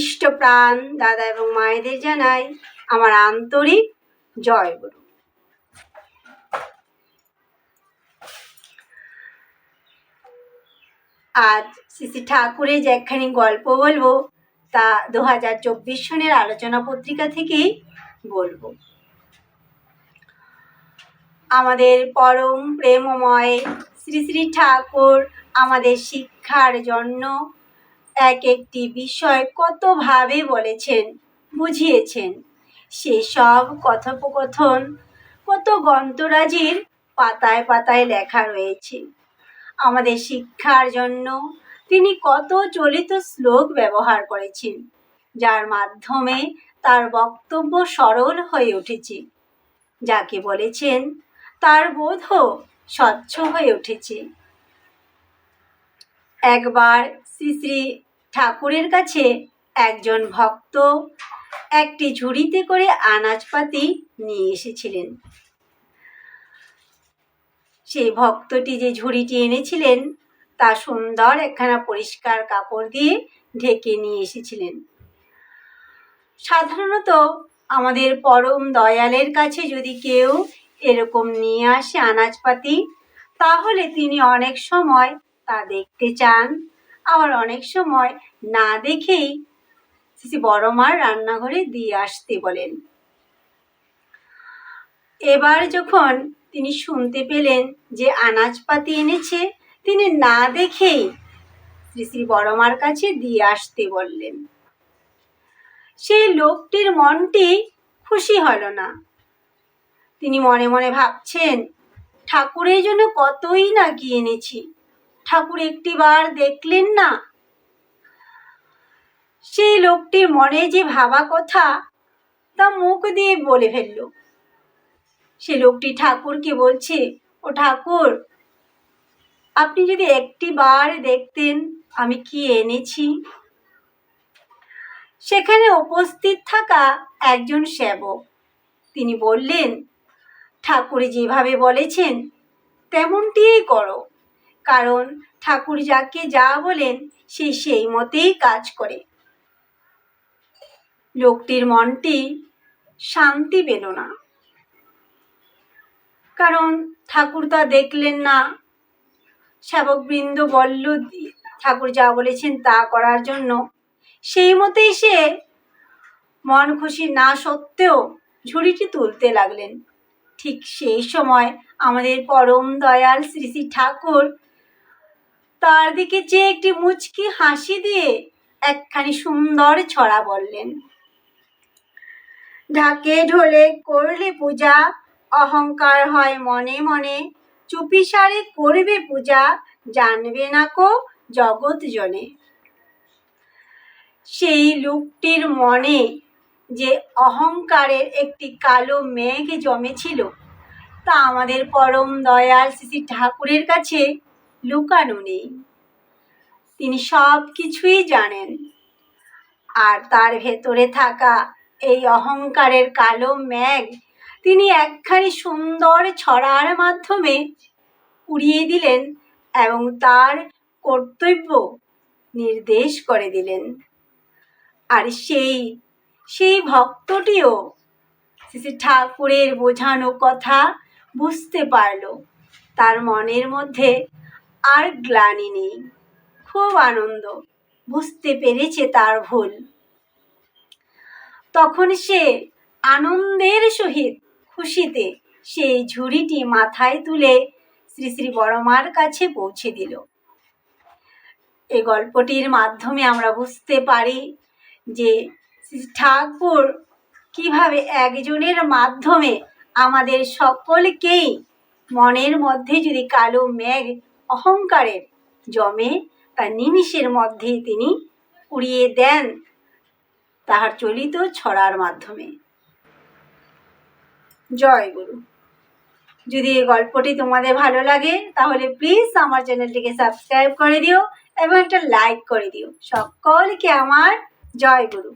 ইষ্টপ্রাণ দাদা এবং মায়েদের জানাই আমার আন্তরিক জয় গুরু। আজ শ্রী ঠাকুরের যে একখানি গল্প বলব, তা দু হাজার চব্বিশ সনের আলোচনা পত্রিকা থেকেই বলব। আমাদের পরম প্রেমময় শ্রী শ্রী ঠাকুর আমাদের শিক্ষার জন্য এক একটি বিষয় কতভাবে বলেছেন, বুঝিয়েছেন? সেসব কথোপকথন কত গন্তরাজির পাতায় পাতায় লেখা রয়েছে। আমাদের শিক্ষার জন্য তিনি কত চলিত শ্লোক ব্যবহার করেছেন, যার মাধ্যমে তার বক্তব্য সরল হয়ে উঠেছে। যাকে বলেছেন, তার বোধও স্বচ্ছ হয়ে উঠেছে। একবার শ্রী শ্রী ঠাকুরের কাছে একজন ভক্ত একটি ঝুড়িতে করে আনাজপাতি নিয়ে এসেছিলেন। সেই ভক্তটি যে ঝুড়িটি এনেছিলেন, তা সুন্দর একখানা পরিষ্কার কাপড় দিয়ে ঢেকে নিয়ে এসেছিলেন। সাধারণত আমাদের পরম দয়ালের কাছে যদি কেউ এরকম নিয়ে আসে আনাজপাতি, তাহলে তিনি অনেক সময় তা দেখতে চান। আবার অনেক সময় না দেখেই শ্রী বড় মার রান্নাঘরে দিয়ে আসতে বলেন। এবার যখন তিনি শুনতে পেলেন যে আনাজপাতি এনেছে, তিনি না দেখেই শ্রী শ্রী বড়মার কাছে দিয়ে আসতে বললেন। সেই লোকটির মনটি খুশি হল না। তিনি মনে মনে ভাবছেন, ঠাকুরের জন্য কতই না কি এনেছি। ঠাকুর একটিবার দেখলেন না? সেই লোকটির মনে যে ভাবা কথা তা মুখ দিয়ে বলে ফেলল। সে লোকটি ঠাকুরকে বলছে, ও ঠাকুর, আপনি যদি একটি বার দেখতেন, আমি কি এনেছি? সেখানে উপস্থিত থাকা একজন সেবক। তিনি বললেন, ঠাকুর যেভাবে বলেছেন, তেমনটিই করো। কারণ ঠাকুর যাকে যা বলেন সে সেই মতেই কাজ করে। লোকটির মনটি শান্তি পেল না। কারণ ঠাকুর তা দেখলেন না। সেবকবৃন্দ বলল, ঠাকুর যা বলেছেন তা করার জন্য। সেই মতেই সে মন খুশি না সত্ত্বেও ঝুড়িটি তুলতে লাগলেন। ঠিক সেই সময় আমাদের পরম দয়াল শ্রী শ্রী ঠাকুর তার দিকে চেয়ে একটি মুচকি হাসি দিয়ে একখানি সুন্দর ছড়া বললেন, ঢাকে ঢোলে করলে পূজা, অহংকার হয় মনে মনে। চুপিসারে করবে পূজা, জানবে না কো জগৎ জনে। সেই লোকটির মনে যে অহংকারের একটি কালো মেঘ জমেছিল, তা আমাদের পরম দয়াল শ্রী ঠাকুরের কাছে লুকানো নেই তিনি সব কিছুই জানেন। আর তার ভেতরে থাকা এই অহংকারের কালো মেঘ তিনি একখানি সুন্দর ছড়ার মাধ্যমে উড়িয়ে দিলেন এবং তার কর্তব্য নির্দেশ করে দিলেন। আর সেই সেই ভক্তটিও শ্রী ঠাকুরের বোঝানো কথা বুঝতে পারল। তার মনের মধ্যে আর গ্লানি নেই। খুব আনন্দ, বুঝতে পেরেছে তার ভুল। তখন সে আনন্দের সহিত খুশিতে সেই ঝুড়িটি মাথায় তুলে শ্রী শ্রী বড়মার কাছে পৌঁছে দিল। এই গল্পটির মাধ্যমে আমরা বুঝতে পারি যে ঠাকুর কীভাবে একজনের মাধ্যমে আমাদের সকলকেই মনের মধ্যে যদি কালো মেঘ অহংকারের জমে তা নিমিষের মধ্যেই তিনি উড়িয়ে দেন তাহার চলিত ছড়ার মাধ্যমে। জয় গুরু। যদি এই গল্পটি তোমাদের ভালো লাগে, তাহলে প্লিজ আমার চ্যানেলটিকে সাবস্ক্রাইব করে দিও এবং একটা লাইক করে দিও। সকলকে আমার জয় গুরু।